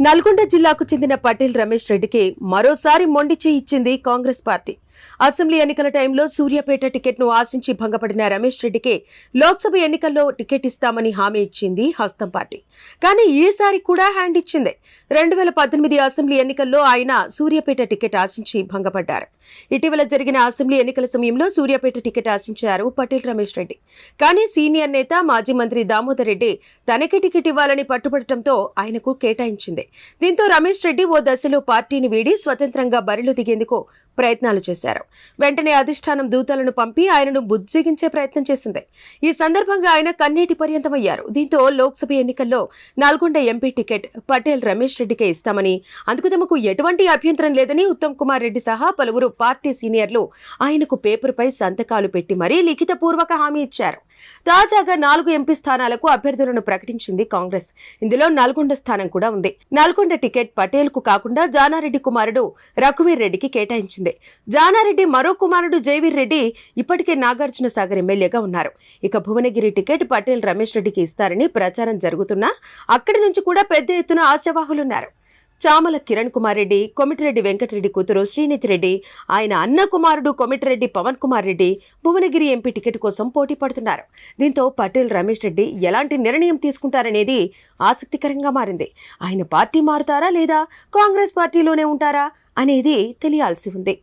నల్గొండ జిల్లాకు చెందిన పటేల్ రమేష్ రెడ్డికి మరోసారి మొండి ఇచ్చింది కాంగ్రెస్ పార్టీ. అసెంబ్లీ ఎన్నికల టైంలో సూర్యాపేట టికెట్ను ఆశించి భంగపడిన రమేష్ రెడ్డికి లోక్సభ ఎన్నికల్లో టికెట్ ఇస్తామని హామీ ఇచ్చింది హస్తం పార్టీ. కానీ ఈసారి కూడా హ్యాండ్ ఇచ్చింది. రెండు వేల పద్దెనిమిది అసెంబ్లీ ఎన్నికల్లో ఆయన సూర్యాపేట టికెట్ ఆశించి భంగపడ్డారు. ఇటీవల జరిగిన అసెంబ్లీ ఎన్నికల సమయంలో సూర్యాపేట టికెట్ ఆశించారు పటేల్ రమేష్ రెడ్డి. కానీ సీనియర్ నేత మాజీ మంత్రి దామోదర్ రెడ్డి తనకి టికెట్ ఇవ్వాలని పట్టుబడటంతో ఆయనకు కేటాయించింది. దీంతో రమేష్ రెడ్డి ఓ దశలో పార్టీని వీడి స్వతంత్రంగా బరిలో దిగేందుకు ప్రయత్నాలు చేశారు. వెంటనే అధిష్టానం దూతలను పంపి ఆయనను బుజ్జగించే ప్రయత్నం చేసింది. ఈ సందర్భంగా ఆయన కన్నీటి పర్యంతమయ్యారు. దీంతో లోక్సభ ఎన్నికల్లో నల్గొండ ఎంపీ టికెట్ పటేల్ రమేష్ రెడ్డికే ఇస్తామని అందుకు తమకు ఎటువంటి అభ్యంతరం లేదని ఉత్తమ్ కుమార్ రెడ్డి సహా పలువురు పార్టీ సీనియర్లు ఆయనకు పేపర్పై సంతకాలు పెట్టి మరీ లిఖితపూర్వక హామీ ఇచ్చారు. తాజాగా నాలుగు ఎంపీ స్థానాలకు అభ్యర్థులను ప్రకటించింది కాంగ్రెస్. ఇందులో నల్గొండ స్థానం కూడా ఉంది. నల్గొండ టికెట్ పటేల్కు కాకుండా జానారెడ్డి కుమారుడు రఘువీర్ రెడ్డికి కేటాయించింది. జానారెడ్డి మరో కుమారుడు జయవీర్ రెడ్డి ఇప్పటికే నాగార్జున సాగర్ ఎమ్మెల్యేగా ఉన్నారు. ఇక భువనగిరి టికెట్ పటేల్ రమేష్ రెడ్డికి ఇస్తారని ప్రచారం జరుగుతున్నా అక్కడి నుంచి కూడా పెద్ద ఎత్తున ఆశావాహులున్నారు. చామల కిరణ్ కుమార్ రెడ్డి కొమిటిరెడ్డి వెంకటరెడ్డి కూతురు శ్రీనిధి రెడ్డి ఆయన అన్న కుమారుడు కొమిటిరెడ్డి పవన్ కుమార్ రెడ్డి భువనగిరి ఎంపీ టికెట్ కోసం పోటీ పడుతున్నారు. దీంతో పటేల్ రమేష్ రెడ్డి ఎలాంటి నిర్ణయం తీసుకుంటారనేది ఆసక్తికరంగా మారింది. ఆయన పార్టీ మారుతారా లేదా కాంగ్రెస్ పార్టీలోనే ఉంటారా అనేది తెలియాల్సి ఉంది.